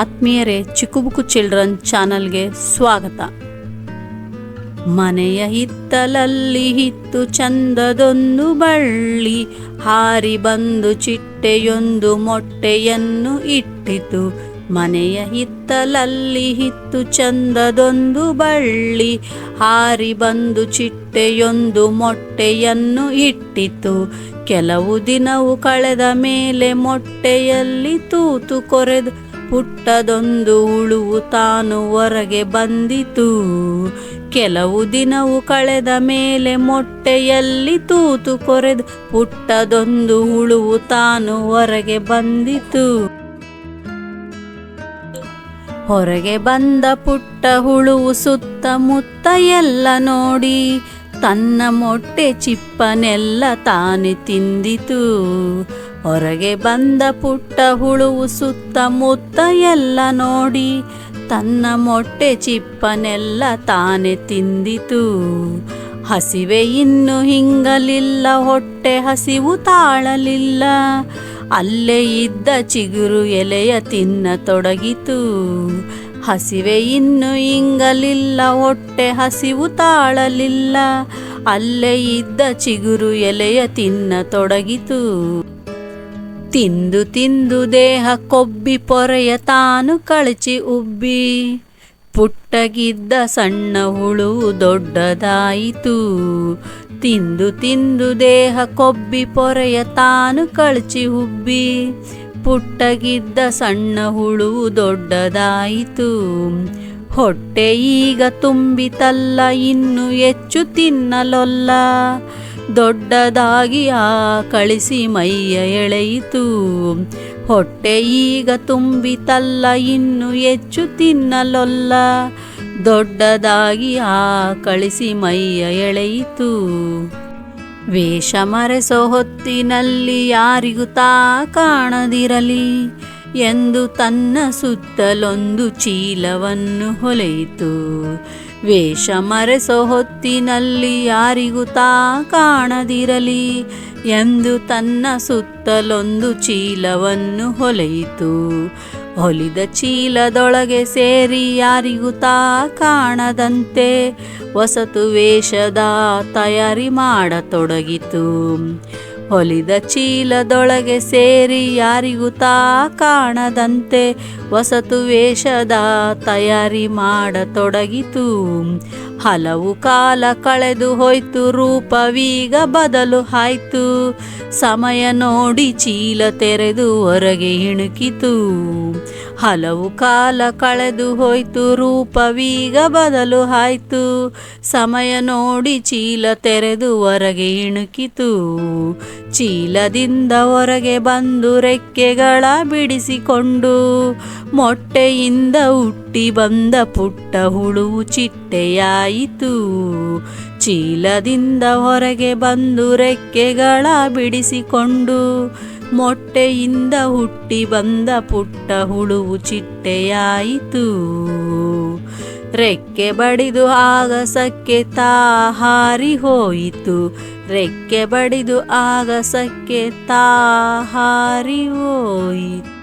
ಆತ್ಮೀಯರೇ ಚಿಕ್ಕುಬುಕು ಚಿಲ್ಡ್ರನ್ ಚಾನಲ್ಗೆ ಸ್ವಾಗತ. ಮನೆಯ ಹಿತ್ತಲಲ್ಲಿ ಹಿತ್ತು ಚಂದದೊಂದು ಬಳ್ಳಿ, ಹಾರಿ ಬಂದು ಚಿಟ್ಟೆಯೊಂದು ಮೊಟ್ಟೆಯನ್ನು ಇಟ್ಟಿತು. ಮನೆಯ ಹಿತ್ತಲಲ್ಲಿ ಹಿತ್ತು ಚಂದದೊಂದು ಬಳ್ಳಿ, ಹಾರಿ ಬಂದು ಚಿಟ್ಟೆಯೊಂದು ಮೊಟ್ಟೆಯನ್ನು ಇಟ್ಟಿತು. ಕೆಲವು ದಿನವು ಕಳೆದ ಮೇಲೆ ಮೊಟ್ಟೆಯಲ್ಲಿ ತೂತು ಕೊರೆದು ಪುಟ್ಟದೊಂದು ಉಳುವು ತಾನು ಹೊರಗೆ ಬಂದಿತು. ಕೆಲವು ದಿನವು ಕಳೆದ ಮೇಲೆ ಮೊಟ್ಟೆಯಲ್ಲಿ ತೂತು ಕೊರೆದು ಪುಟ್ಟದೊಂದು ಉಳುವು ತಾನು ಹೊರಗೆ ಬಂದಿತು. ಹೊರಗೆ ಬಂದ ಪುಟ್ಟ ಹುಳುವು ಸುತ್ತಮುತ್ತ ಎಲ್ಲ ನೋಡಿ ತನ್ನ ಮೊಟ್ಟೆ ಚಿಪ್ಪನೆಲ್ಲ ತಾನೆ ತಿಂದಿತು. ಹೊರಗೆ ಬಂದ ಪುಟ್ಟ ಹುಳುವು ಸುತ್ತಮುತ್ತ ಎಲ್ಲ ನೋಡಿ ತನ್ನ ಮೊಟ್ಟೆ ಚಿಪ್ಪನೆಲ್ಲ ತಾನೆ ತಿಂದಿತು. ಹಸಿವೆ ಇನ್ನು ಹಿಂಗಲಿಲ್ಲ, ಹೊಟ್ಟೆ ಹಸಿವು ತಾಳಲಿಲ್ಲ. ಅಲ್ಲೇ ಇದ್ದ ಚಿಗುರು ಎಲೆಯ ತಿನ್ನತೊಡಗಿತು ಹಸಿವೆ ಇನ್ನು ಇಂಗಲಿಲ್ಲ, ಹೊಟ್ಟೆ ಹಸಿವು ತಾಳಲಿಲ್ಲ. ಅಲ್ಲೇ ಇದ್ದ ಚಿಗುರು ಎಲೆಯ ತಿನ್ನ ತೊಡಗಿತು. ತಿಂದು ತಿಂದು ದೇಹ ಕೊಬ್ಬಿ ಪೊರೆಯ ತಾನು ಕಳಚಿ ಉಬ್ಬಿ. ಪುಟ್ಟಗಿದ್ದ ಸಣ್ಣ ಹುಳು ದೊಡ್ಡದಾಯಿತು. ತಿಂದು ತಿಂದು ದೇಹ ಕೊಬ್ಬಿ ಪೊರೆಯ ತಾನು ಕಳಚಿ ಉಬ್ಬಿ. ಪುಟ್ಟಗಿದ್ದ ಸಣ್ಣ ಹುಳು ದೊಡ್ಡದಾಯಿತು. ಹೊಟ್ಟೆ ಈಗ ತುಂಬಿತಲ್ಲ, ಇನ್ನು ಹೆಚ್ಚು ತಿನ್ನಲೊಲ್ಲ. ದೊಡ್ಡದಾಗಿ ಆ ಕಳಿಸಿ ಮೈಯ ಎಳೆಯಿತು. ಹೊಟ್ಟೆ ಈಗ ತುಂಬಿತಲ್ಲ, ಇನ್ನು ಹೆಚ್ಚು ತಿನ್ನಲೊಲ್ಲ. ದೊಡ್ಡದಾಗಿ ಆ ಕಳಿಸಿ ಮೈಯ ಎಳೆಯಿತು. ವೇಷ ಮರೆಸೋ ಹೊತ್ತಿನಲ್ಲಿ ಯಾರಿಗೂ ತಾ ಕಾಣದಿರಲಿ ಎಂದು ತನ್ನ ಸುತ್ತಲೊಂದು ಚೀಲವನ್ನು ಹೊಲೆಯಿತು. ವೇಷ ಮರೆಸೋ ಹೊತ್ತಿನಲ್ಲಿ ಯಾರಿಗೂ ತಾ ಕಾಣದಿರಲಿ ಎಂದು ತನ್ನ ಸುತ್ತಲೊಂದು ಚೀಲವನ್ನು ಹೊಲೆಯಿತು. ಹೊಲಿದ ಚೀಲದೊಳಗೆ ಸೇರಿ ಯಾರಿಗೂ ತಾ ಕಾಣದಂತೆ ವಸತು ವೇಷದ ತಯಾರಿ ಮಾಡತೊಡಗಿತು. ಹೊಲಿದ ಚೀಲದೊಳಗೆ ಸೇರಿ ಯಾರಿಗೂ ತಾ ಕಾಣದಂತೆ ವಸತು ವೇಷದ ತಯಾರಿ ಮಾಡತೊಡಗಿತು. ಹಲವು ಕಾಲ ಕಳೆದು ಹೋಯ್ತು, ರೂಪವೀಗ ಬದಲು ಆಯ್ತು ಸಮಯ ನೋಡಿ ಚೀಲ ತೆರೆದು ಹೊರಗೆ ಇಣುಕಿತು ಹಲವು ಕಾಲ ಕಳೆದು ಹೋಯ್ತು, ರೂಪವೀಗ ಬದಲು ಹಾಯ್ತು. ಸಮಯ ನೋಡಿ ಚೀಲ ತೆರೆದು ಹೊರಗೆ ಇಣುಕಿತು. ಚೀಲದಿಂದ ಹೊರಗೆ ಬಂದು ರೆಕ್ಕೆಗಳ ಬಿಡಿಸಿಕೊಂಡು, ಮೊಟ್ಟೆಯಿಂದ ಹುಟ್ಟಿ ಬಂದ ಪುಟ್ಟ ಹುಳು ಚಿಟ್ಟೆಯಾಯಿತು. ಚೀಲದಿಂದ ಹೊರಗೆ ಬಂದು ರೆಕ್ಕೆಗಳ ಬಿಡಿಸಿಕೊಂಡು ಮೊಟ್ಟೆಯಿಂದ ಹುಟ್ಟಿ ಬಂದ ಪುಟ್ಟ ಹುಳುವು ಚಿಟ್ಟೆಯಾಯಿತು. ರೆಕ್ಕೆ ಬಡಿದು ಆಗಸಕ್ಕೆ ತಾ ಹಾರಿ ಹೋಯಿತು. ರೆಕ್ಕೆ ಬಡಿದು ಆಗಸಕ್ಕೆ ತಾ ಹಾರಿ ಹೋಯಿತು.